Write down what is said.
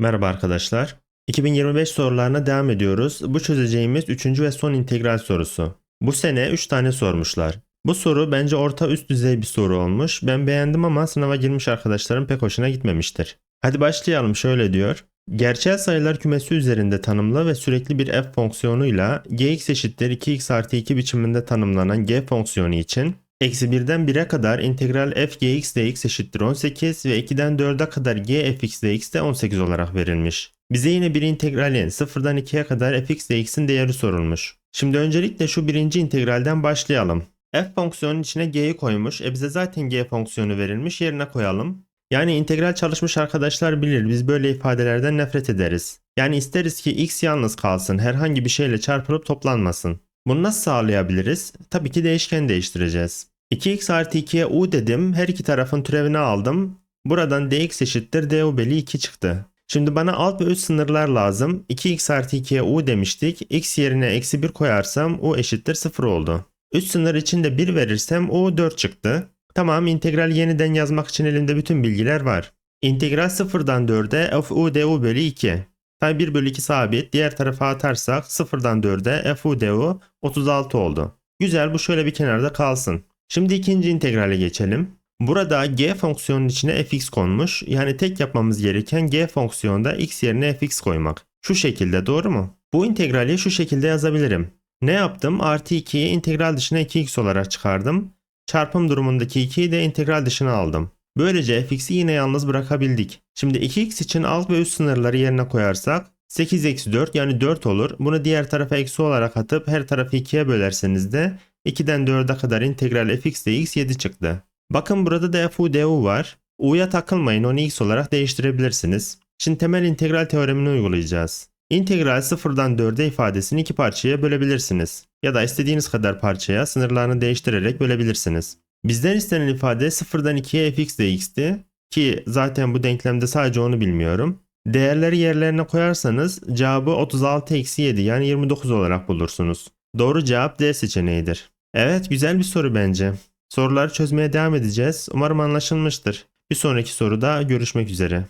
Merhaba arkadaşlar. 2025 sorularına devam ediyoruz. Bu çözeceğimiz 3. ve son integral sorusu. Bu sene 3 tane sormuşlar. Bu soru bence orta üst düzey bir soru olmuş. Ben beğendim ama sınava girmiş arkadaşlarım pek hoşuna gitmemiştir. Hadi başlayalım şöyle diyor. Gerçel sayılar kümesi üzerinde tanımlı ve sürekli bir f fonksiyonuyla gx eşittir 2x artı 2 biçiminde tanımlanan g fonksiyonu için Eksi 1'den 1'e kadar integral f gx dx eşittir 18 ve 2'den 4'e kadar g fx dx de 18 olarak verilmiş. Bize yine bir integralin 0'dan 2'ye kadar fx dx'in değeri sorulmuş. Şimdi öncelikle şu birinci integralden başlayalım. f fonksiyonun içine g'yi koymuş. E bize zaten g fonksiyonu verilmiş yerine koyalım. Yani integral çalışmış arkadaşlar bilir biz böyle ifadelerden nefret ederiz. Yani isteriz ki x yalnız kalsın herhangi bir şeyle çarpılıp toplanmasın. Bunu nasıl sağlayabiliriz? Tabii ki değişken değiştireceğiz. 2x artı 2'ye u dedim. Her iki tarafın türevini aldım. Buradan dx eşittir du bölü 2 çıktı. Şimdi bana alt ve üst sınırlar lazım. 2x artı 2'ye u demiştik. x yerine eksi 1 koyarsam u eşittir 0 oldu. Üst sınır için de 1 verirsem u 4 çıktı. Tamam integral yeniden yazmak için elimde bütün bilgiler var. İntegral 0'dan 4'e f u du bölü 2. Tabi 1 bölü 2 sabit. Diğer tarafa atarsak 0'dan 4'e f du 36 oldu. Güzel bu şöyle bir kenarda kalsın. Şimdi ikinci integrale geçelim. Burada g fonksiyonun içine fx konmuş. Yani tek yapmamız gereken g fonksiyonda x yerine fx koymak. Şu şekilde doğru mu? Bu integrali şu şekilde yazabilirim. Ne yaptım? Artı 2'yi integral dışına 2x olarak çıkardım. Çarpım durumundaki 2'yi de integral dışına aldım. Böylece fx'i yine yalnız bırakabildik. Şimdi 2x için alt ve üst sınırları yerine koyarsak 8 eksi 4 yani 4 olur. Bunu diğer tarafa eksi olarak atıp her tarafı 2'ye bölerseniz de 2'den 4'e kadar integral fx dx 7 çıktı. Bakın burada da fu du var. u'ya takılmayın onu x olarak değiştirebilirsiniz. Şimdi temel integral teoremini uygulayacağız. İntegral 0'dan 4'e ifadesini iki parçaya bölebilirsiniz. Ya da istediğiniz kadar parçaya sınırlarını değiştirerek bölebilirsiniz. Bizden istenen ifade 0'dan 2'ye fx dx'ti. Ki zaten bu denklemde sadece onu bilmiyorum. Değerleri yerlerine koyarsanız cevabı 36 eksi 7 yani 29 olarak bulursunuz. Doğru cevap D seçeneğidir. Evet güzel bir soru bence. Soruları çözmeye devam edeceğiz. Umarım anlaşılmıştır. Bir sonraki soruda görüşmek üzere.